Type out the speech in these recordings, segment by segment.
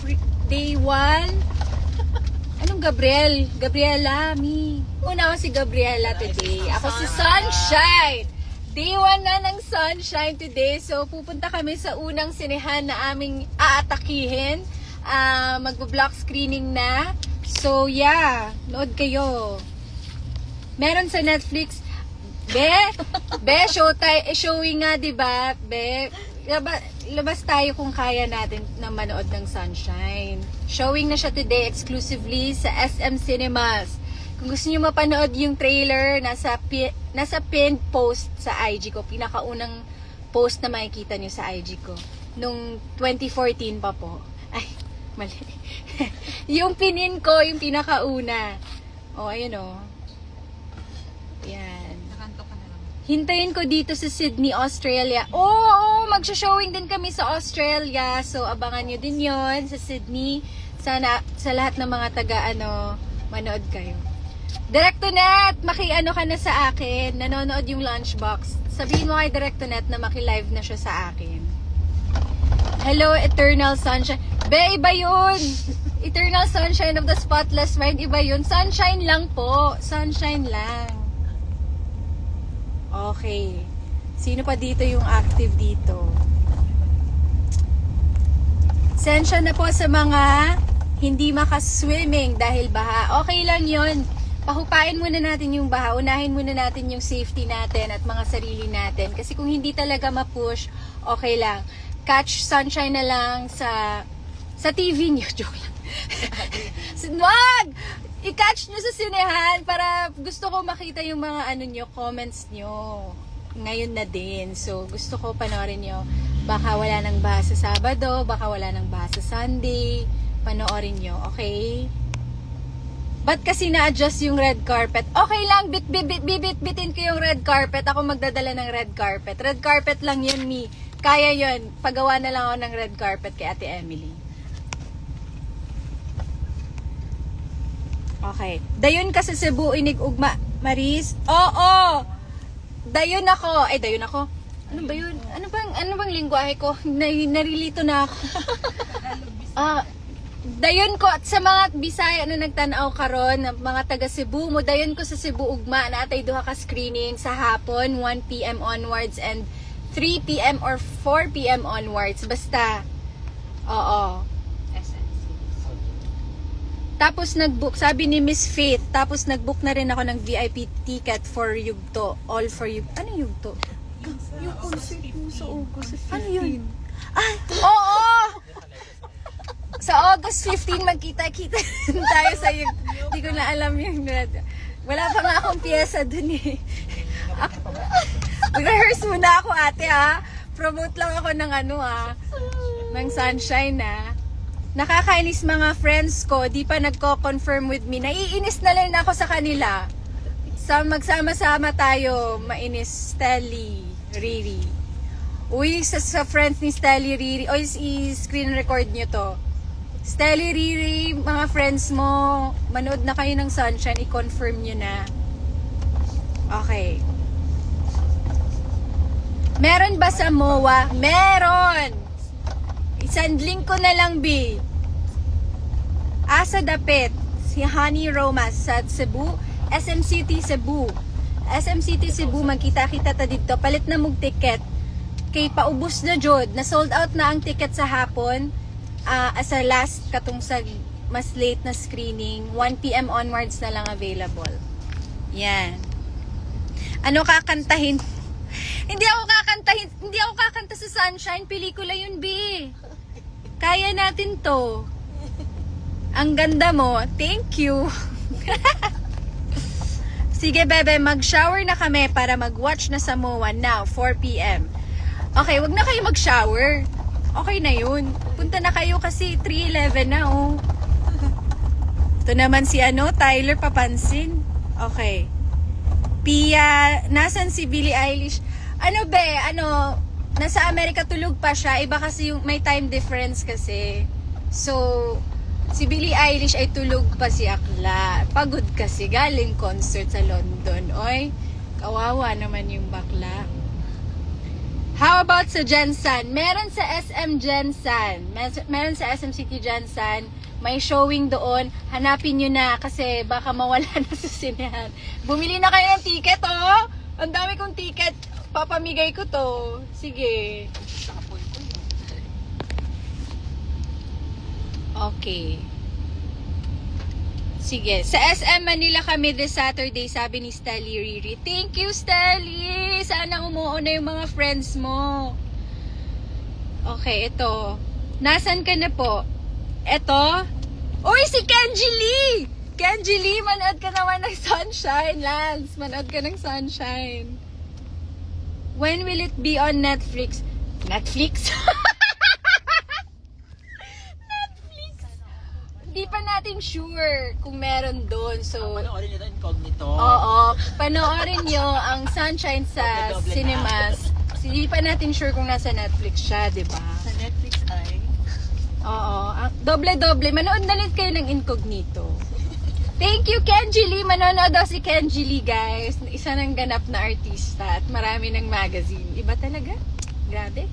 pre- day 1. Anong Gabriel? Gabriela, mi. Una ako si Gabriela today. Ako si Sunshine. Day 1 na ng Sunshine today. So, pupunta kami sa unang sinehan na aming aatakihin. Ah, magbo-block screening na. So, yeah. Nood kayo. Meron sa Netflix. Be, be, show tayo, eh, showing nga, di ba? Be, laba, labas tayo kung kaya natin na manood ng Sunshine. Showing na siya today exclusively sa SM Cinemas. Kung gusto niyo mapanood yung trailer, nasa, pi, nasa pinned post sa IG ko. Pinakaunang post na makikita niyo sa IG ko. Nung 2014 pa po. Ay, mali. yung pinin ko, yung pinakauna. O, oh, ayun o. Yan. Nakanto ka na lang. Hintayin ko dito sa Sydney, Australia. Oo, oo magsha-showing din kami sa Australia. So, abangan nyo din yon sa Sydney. Sana sa lahat ng mga taga, ano, manood kayo. Directonet, maki-ano ka na sa akin. Nanonood yung lunchbox. Sabihin mo kay Directonet na maki-live na siya sa akin. Hello, Eternal Sunshine. Be, iba yun. Eternal Sunshine of the Spotless Mind, iba yun. Sunshine lang po. Sunshine lang. Okay. Sino pa dito yung active dito? Sensya na po sa mga hindi makaswimming dahil baha. Okay lang yon. Pahupain muna natin yung baha. Unahin muna natin yung safety natin at mga sarili natin. Kasi kung hindi talaga ma-push, okay lang. Catch sunshine na lang sa sa TV niyo. Joke lang. Wag! I-catch nyo sa sinehan para gusto ko makita yung mga ano nyo, comments nyo. Ngayon na din. So, gusto ko panoorin nyo. Baka wala nang baha sa Sabado, baka wala nang baha sa Sunday. Panoorin nyo, okay? Ba't kasi na-adjust yung red carpet? Okay lang, bit, bit, bit, bit, bitin ko yung red carpet. Ako magdadala ng red carpet. Red carpet lang yun, me. Kaya yun. Pagawa na lang ako ng red carpet kay Ate Emily. Okay. Dayon ka sa Cebu, inig ugma, Maris? Oo! Dayon ako. Ay, dayon ako. Ano ba yun? Ano bang, ano bang lingwahe ko? Na, narilito na ako. Ah, dayon ko at sa mga Bisaya na nagtanaw karon, mga taga Cebu mo, dayon ko sa Cebu ugma na atay duha ka screening sa hapon 1 PM onwards and 3 PM or 4 PM onwards. Basta. Oo. Tapos nag-book, sabi ni Miss Faith, tapos nag-book na rin ako ng VIP ticket for Yugto. All for Yugto. Ano Yugto? Yung concert mo sa August. Ano yun? Ay, oo! Sa August 15, magkita-kita tayo sa Yugto. Hindi ko na alam yung... Wala pa nga akong pyesa dun eh. Mag-rehearse muna ako ate ha. Promote lang ako ng ano ha. Ng sunshine na. Nakakainis mga friends ko, di pa nagko-confirm with me. Naiinis na lang ako sa kanila. Sa magsama-sama tayo, mainis Stelly, Riri. Uy, sa, sa friends ni Stelly, Riri, oy, i-screen record nyo to. Stelly, Riri, mga friends mo, manood na kayo ng Sunshine, i-confirm nyo na. Okay. Meron ba sa MOA? Meron! Isandling ko na lang, B. Asa Dapit, si Honey Romas sa Cebu, SM City Cebu. SM City Cebu, magkita-kita ta dito. Palit na mong ticket. Kay paubos na jod, na sold out na ang ticket sa hapon. Ah, as a last, katong sa mas late na screening, 1pm onwards na lang available. Yan. Ano kakantahin? hindi ako kakantahin, hindi ako kakanta sa Sunshine, pelikula yun, B. Kaya natin to. Ang ganda mo. Thank you. Sige, bebe, mag-shower na kami para mag-watch na sa MOA now, 4pm. Okay, wag na kayo mag-shower. Okay na yun. Punta na kayo kasi 3.11 na, oh. Ito naman si ano, Tyler Papansin. Okay. Pia, nasan si Billie Eilish? Ano be, ano, nasa Amerika tulog pa siya. Iba kasi yung may time difference kasi. So, si Billie Eilish ay tulog pa si Akla. Pagod kasi, galing concert sa London. Oy, kawawa naman yung bakla. How about sa Jensan? Meron sa SM Jensan. Mer- Meron sa SM City Jensan. May showing doon. Hanapin nyo na kasi baka mawala na sa sinehan. Bumili na kayo ng ticket, oh! Ang dami kong ticket. Papamigay ko to. Sige. Okay. Sige. Sa SM Manila kami this Saturday, sabi ni Stelly Riri. Thank you, Stelly! Sana umuo na yung mga friends mo. Okay, ito. Nasaan ka na po? Ito? Uy, si Kenji Lee! Kenji Lee, manood ka naman ng Sunshine, Lance. Manood ka ng Sunshine. When will it be on Netflix? Netflix? Netflix? Hindi pa natin sure kung meron doon. So, Panoorin nyo ito incognito. Oo. Panoorin nyo ang Sunshine sa cinemas. Hindi pa natin sure kung nasa Netflix siya, di ba? Sa Netflix ay... Oo. Ang- Doble-doble. Manood na rin kayo ng Incognito. Thank you, Kenji Lee. Manonood daw si Kenji Lee, guys. Isa ng ganap na artista at marami ng magazine. Iba talaga. Grabe.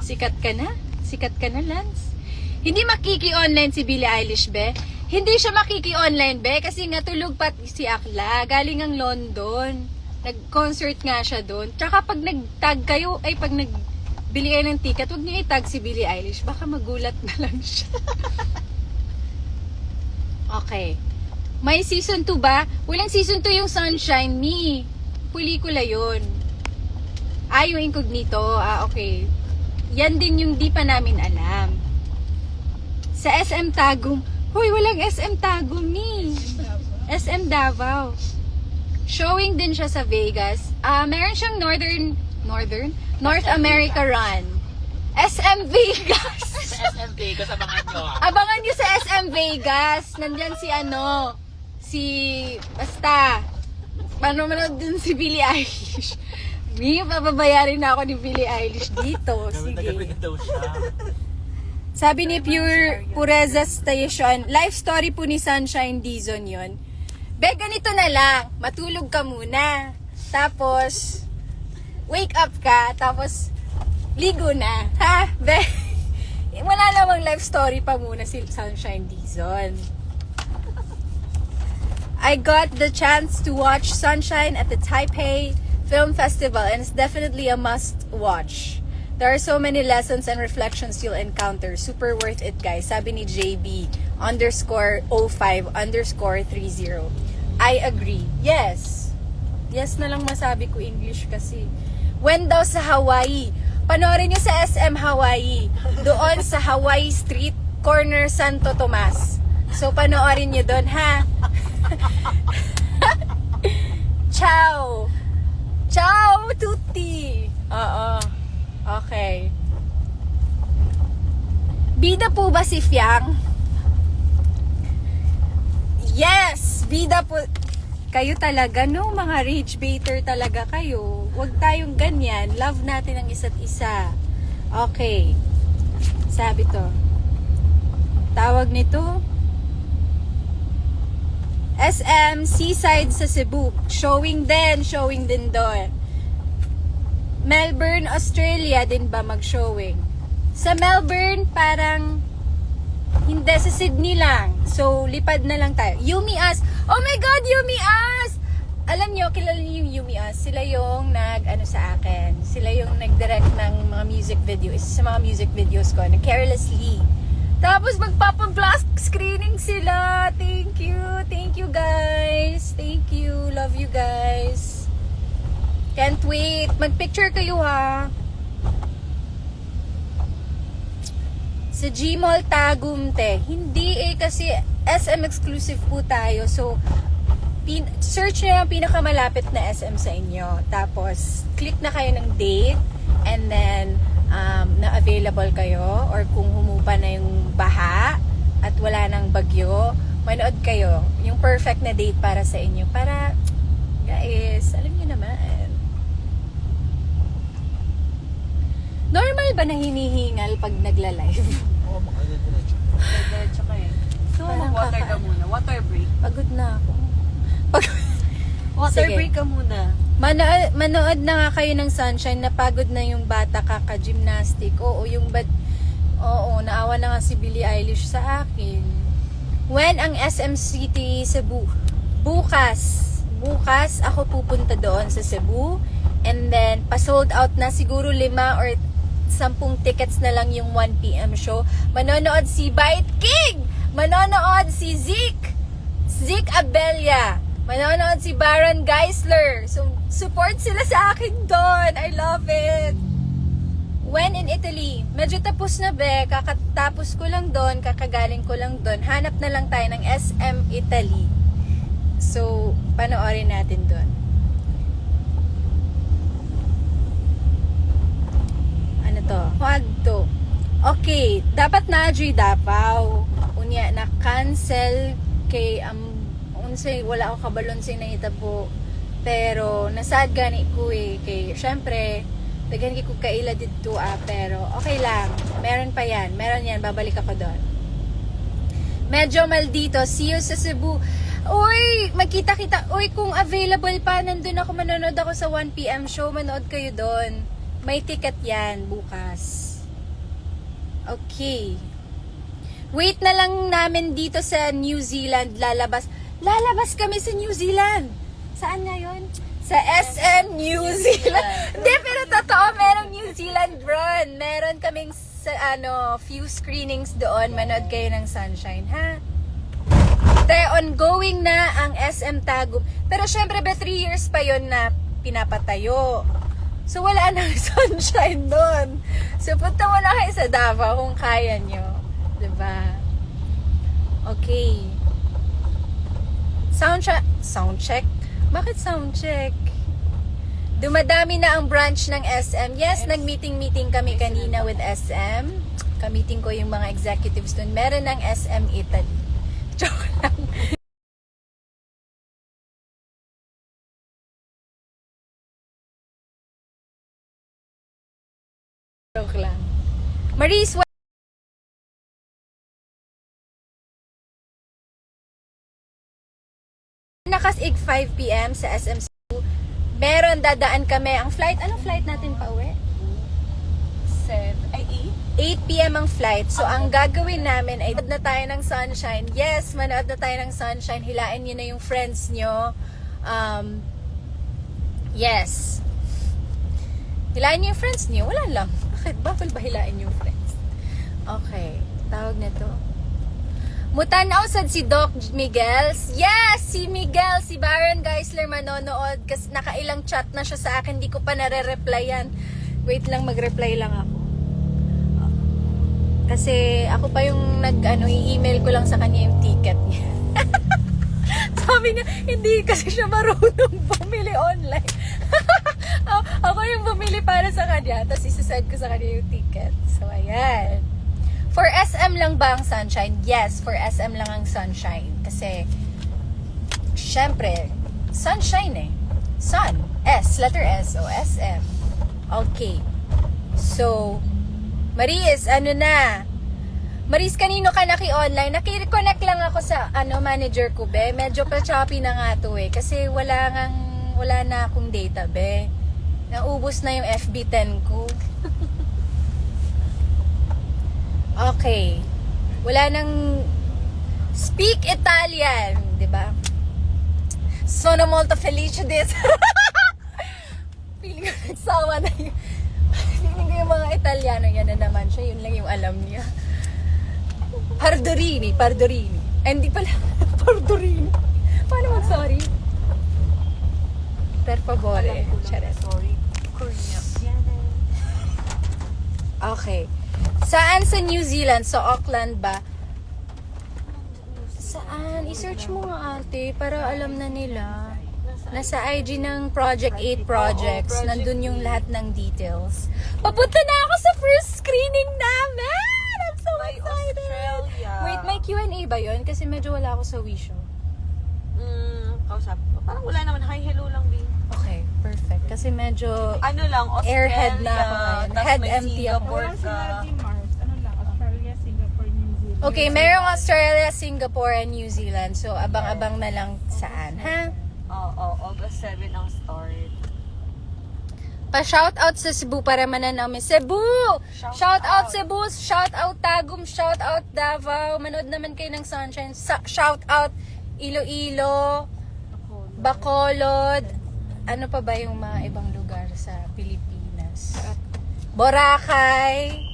Sikat ka na. Sikat ka na, Lance. Hindi makiki-online si Billie Eilish, be. Hindi siya makiki-online, be. Kasi nga tulog pa si Akla. Galing ang London. Nag-concert nga siya doon. Tsaka pag nag-tag kayo, ay pag nag bili kayo ng ticket, huwag niyo i-tag si Billie Eilish. Baka magulat na lang siya. okay. May season 2 ba? Walang season 2 yung Sunshine Me. Pelikula yon. Ah, yung Incognito. Ah, okay. Yan din yung di pa namin alam. Sa SM Tagum. Hoy, walang SM Tagum ni. SM Davao. Showing din siya sa Vegas. Ah, meron siyang Northern Northern North America run. SM Vegas. Sa SM Vegas, abangan nyo. Abangan niyo sa SM Vegas. Nandyan si ano, si, basta, paano manood dun si Billie Eilish. May papabayarin na ako ni Billie Eilish dito. Sige. Sabi ni Pure Pureza Station, life story po ni Sunshine Dizon yon. Be, ganito na lang. Matulog ka muna. Tapos, wake up ka. Tapos, ligo na. Ha? Be, wala namang life story pa muna si Sunshine Dizon. I got the chance to watch Sunshine at the Taipei Film Festival and it's definitely a must watch. There are so many lessons and reflections you'll encounter. Super worth it, guys. Sabi ni JB underscore 05 underscore 30. I agree. Yes. Yes na lang masabi ko English kasi. When daw sa Hawaii? Panoorin niyo sa SM Hawaii. Doon sa Hawaii Street, corner Santo Tomas. So panoorin niyo doon, ha? Ciao! Ciao, tutti! Oo. Okay. Bida po ba si Fiang? Yes! Bida po. Kayo talaga, no? Mga rage baiter talaga kayo. Huwag tayong ganyan. Love natin ang isa't isa. Okay. Sabi to. Tawag nito, SM Seaside sa Cebu. Showing din, showing din doon. Melbourne, Australia din ba mag-showing? Sa Melbourne, parang hindi, sa Sydney lang. So, lipad na lang tayo. Yumi As. Oh my God, Yumi As! Alam nyo, kilala niyo yung Yumi As. Sila yung nag, ano sa akin, sila yung nag-direct ng mga music video. Isa sa mga music videos ko, na Carelessly. Tapos magpapa-blast screening sila. Thank you. Thank you guys. Thank you. Love you guys. Can't wait. Mag-picture kayo ha. Sa Gmall Tagumte. Hindi eh kasi SM exclusive po tayo. So, pin- search nyo yung pinakamalapit na SM sa inyo. Tapos, click na kayo ng date. And then, um, na available kayo. Or kung humupa na yung baha at wala nang bagyo, manood kayo. Yung perfect na date para sa inyo. Para, guys, alam nyo naman. Normal ba na hinihingal pag nagla-live? Oo, mga diretso. Diretso ka eh. So, Parang water ka muna. Water break. Pagod na ako. Pag- Water Sige. break ka muna. Manood, manood na nga kayo ng Sunshine, napagod na yung bata kaka-gymnastic. Oo, yung bat... Oo, naawa na nga si Billie Eilish sa akin. When ang SM City Cebu? Bukas. Bukas ako pupunta doon sa Cebu. And then, pa-sold out na siguro lima or sampung tickets na lang yung 1pm show. Manonood si Bite King! Manonood si Zeke! Zeke Abella! Manonood si Baron Geisler! So, support sila sa akin doon! I love it! When in Italy, medyo tapos na be, kakatapos ko lang doon, kakagaling ko lang doon, hanap na lang tayo ng SM Italy. So, panoorin natin doon. Ano to? Huwag to. Okay, dapat na Adri Davao. Unya, na-cancel kay um, unsay wala ako kabalon sa nahitabo. Pero, nasad gani ko eh. Kay, syempre, Dagan ko kaila dito ah, pero okay lang. Meron pa yan. Meron yan. Babalik ako doon. Medyo maldito. See you sa Cebu. Uy, magkita-kita. Uy, kung available pa, nandun ako, manonood ako sa 1pm show. Manood kayo doon. May ticket yan bukas. Okay. Wait na lang namin dito sa New Zealand. Lalabas. Lalabas kami sa New Zealand. Saan ngayon? Sa SM New Zealand. Hindi, pero totoo, merong New Zealand run. Meron kaming sa, ano, few screenings doon. Manood kayo ng Sunshine, ha? Te, ongoing na ang SM Tagum. Pero syempre, be, 3 years pa yon na pinapatayo. So, wala nang sunshine doon. So, punta mo na kayo sa Davao kung kaya nyo. ba? Okay. Sound check. Sound check? Bakit sound check? Dumadami na ang branch ng SM. Yes, nag-meeting-meeting kami kanina with SM. Kamiting ko yung mga executives doon. Meron ng SM Italy. Joke lang. Joke lang. Maris, what? Nakas 5pm sa SM Cebu. Meron dadaan kami. Ang flight, anong flight natin pa uwi? Seven. Ay, eight? 8 p.m. ang flight. So, ang gagawin namin ay manood na tayo ng sunshine. Yes, manood na tayo ng sunshine. Hilain nyo na yung friends nyo. Um, yes. Hilain nyo yung friends nyo. Wala lang. Bakit? Bawal ba hilain yung friends? Okay. Tawag na to. Mutanaw sad si Doc Miguel. Yes! Si Miguel, si Baron Geisler manonood. Kasi nakailang chat na siya sa akin. Di ko pa nare-replyan. Wait lang, mag-reply lang ako. Kasi ako pa yung nag ano, i-email ko lang sa kanya yung ticket niya. Sabi niya, hindi kasi siya marunong bumili online. Ako yung bumili para sa kanya, tapos isasend ko sa kanya yung ticket. So, ayan. For SM lang ba ang sunshine? Yes, for SM lang ang sunshine. Kasi, syempre, sunshine eh. Sun. S. Letter S. O, SM. Okay. So, Maris, ano na? Maris, kanino ka naki-online? Naki-connect lang ako sa ano manager ko, be. Medyo pa choppy na nga to eh. Kasi wala ngang, wala na akong data, be. Naubos na yung FB10 ko. Okay. Wala nang speak Italian, di ba? Sono molto felice this. Feeling ko nagsawa na yung Feeling ko yung mga Italiano, yan na naman siya. Yun lang yung alam niya. Pardorini, Pardorini. Eh, hindi pala. Pardorini. Paano mag-sorry? Per favore. Sorry. Okay. Saan sa New Zealand? Sa Auckland ba? Saan? I-search mo nga ate para alam na nila. Nasa IG ng Project 8 Projects. Nandun yung 8. lahat ng details. Papunta na ako sa first screening namin! I'm so excited! Australia. Wait, may Q&A ba yun? Kasi medyo wala ako sa Wisho. Mm, kausap. Parang wala naman. Hi, hello lang, Bing. Okay, perfect. Kasi medyo... Ano lang, Australia. Airhead na ako ngayon. Head empty ako. Singapore ka. di Mars. Ano lang, Australia, Singapore, New Zealand. Okay, merong Australia, Singapore, and New Zealand. So, abang-abang na lang saan, ha? Oo, oh, August 7 ang start. Pa-shout out sa Cebu para mananamin. Cebu! Shout Shout, out. Cebu! Shout out Tagum! Shout out Davao! Manood naman kayo ng Sunshine. Sa- shout out Iloilo, Bacolod. Ano pa ba yung mga ibang lugar sa Pilipinas? Boracay.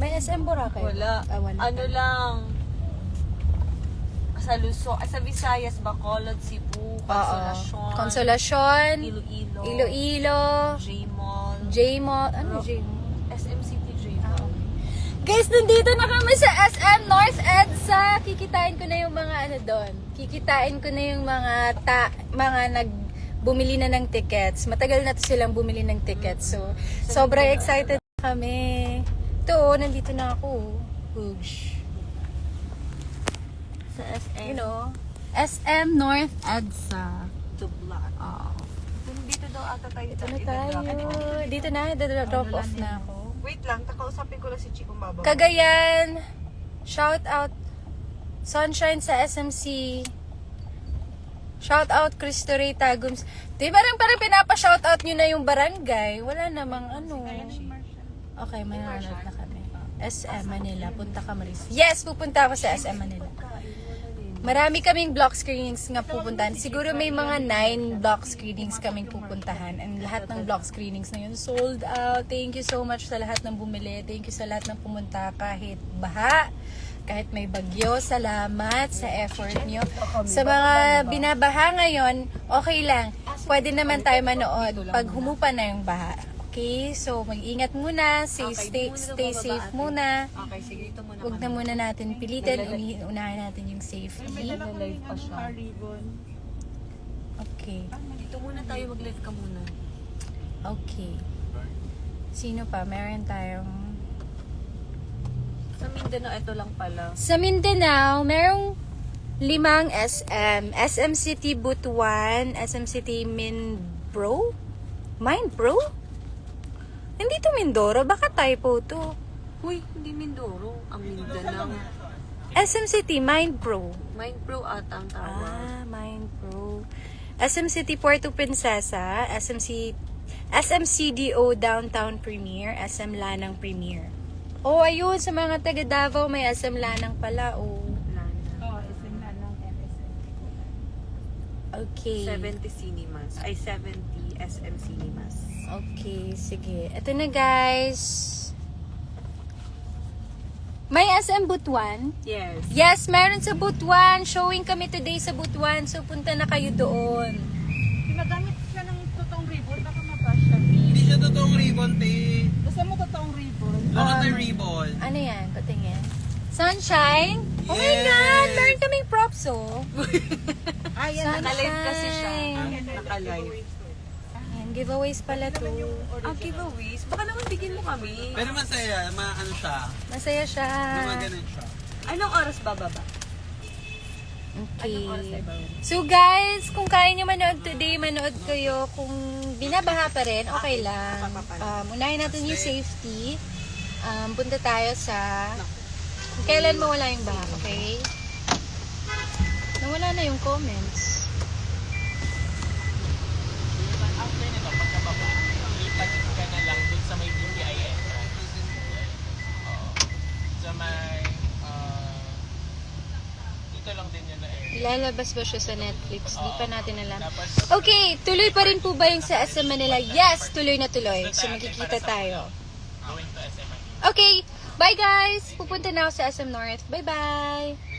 May SM Boracay? wala. Ah, wala. Ano lang, sa Luzon, ah, sa Visayas, Bacolod, Cebu. Consolacion, Consolacion. Iloilo, Iloilo. J-Mall, J-Mall. Ano J-Mall? SM City Ah, J-Mall. Guys, nandito na kami sa SM North EDSA. Kikitain ko na yung mga ano doon. Kikitain ko na yung mga ta mga nag bumili na ng tickets. Matagal na to silang bumili ng tickets. So, sobrang excited kami. Ito, nandito na ako. Huge. Sa SM, You know, SM North EDSA. to Black. Oh. Dito daw ata tayo. Dito na tayo. Dito na, drop off na ako. Wait lang, takausapin ko lang si Chico Baba. Cagayan, shout out Sunshine sa SMC. Shout out Cristo Rey Tagums. Di parang parang pinapa-shout out nyo na yung barangay. Wala namang ano. Okay, mananood na kami. SM Manila. Punta ka Maris. Yes, pupunta ako sa SM Manila. Marami kaming block screenings nga pupuntahan. Siguro may mga 9 block screenings kaming pupuntahan. And lahat ng block screenings na yun sold out. Thank you so much sa lahat ng bumili. Thank you sa lahat ng pumunta kahit baha. Kahit may bagyo, salamat sa effort nyo. Sa mga binabaha ngayon, okay lang. Pwede naman tayo manood pag humupa na yung baha. Okay? So, mag-ingat muna. Stay, stay, stay safe muna. Okay, sige, ito muna Huwag na muna natin pilitin. Uni- Unahin natin yung safety. May dala ko live rin pa siya. ah, ribbon. Okay. Dito muna tayo, mag-live ka muna. Okay. Sino pa? Meron tayong... Sa Mindanao, ito lang pala. Sa Mindanao, merong limang SM. SM City Butuan, SM City Minbro? Mindbro? Hindi to Mindoro. Baka typo to. Uy, hindi Mindoro. Ang Mindanao. SM City Mindbro. Mind Pro ata ang tawag. Ah, Mindbro. SM City Puerto Princesa, SMC SMCDO Downtown Premier, SM Lanang Premier. Oh, ayun sa mga taga Davao may SM Lanang pala. Oh. Lana. Oo, isim na ng MSN. Okay. 70 cinemas. Ay, 70 SM cinemas. Okay, sige. Ito na guys. May SM Butuan. Yes. Yes, meron sa Butuan. Showing kami today sa Butuan. So, punta na kayo doon. Ginagamit siya ng totoong ribbon, baka mabash siya. Hindi siya totoong ribbon, te. Gusto mo totoong ribbon? Laro tayo ribbon. Ano yan? Patingin. Sunshine? Oh my Yes! God! Meron kaming props, oh. Ah, yan. Naka-live kasi siya. Sunshine. Naka-live. Ayan, giveaways pala to. Ang giveaways. Baka naman bigyan mo kami. Pero masaya, ma ano siya, Masaya siya. mga ganun siya. Anong oras bababa? Okay. Anong oras tayo bababa? So guys, kung kaya nyo manood today, manood kayo. Kung binabaha pa rin, okay lang. Um, unahin natin yung safety. Um, punta tayo sa... Kung kailan mawala yung baha, okay? Nawala na yung comments. After nito, pagkababa, lipat ka na lang dun sa may BPI entrance. Oo. Sa may, ah, dito lang din Ilalabas ba siya sa Netflix? Di pa natin alam. Okay, tuloy pa rin po ba yung sa SM Manila? Yes, tuloy na tuloy. So magkikita tayo. Okay, bye guys! Pupunta na ako sa SM North. Bye-bye!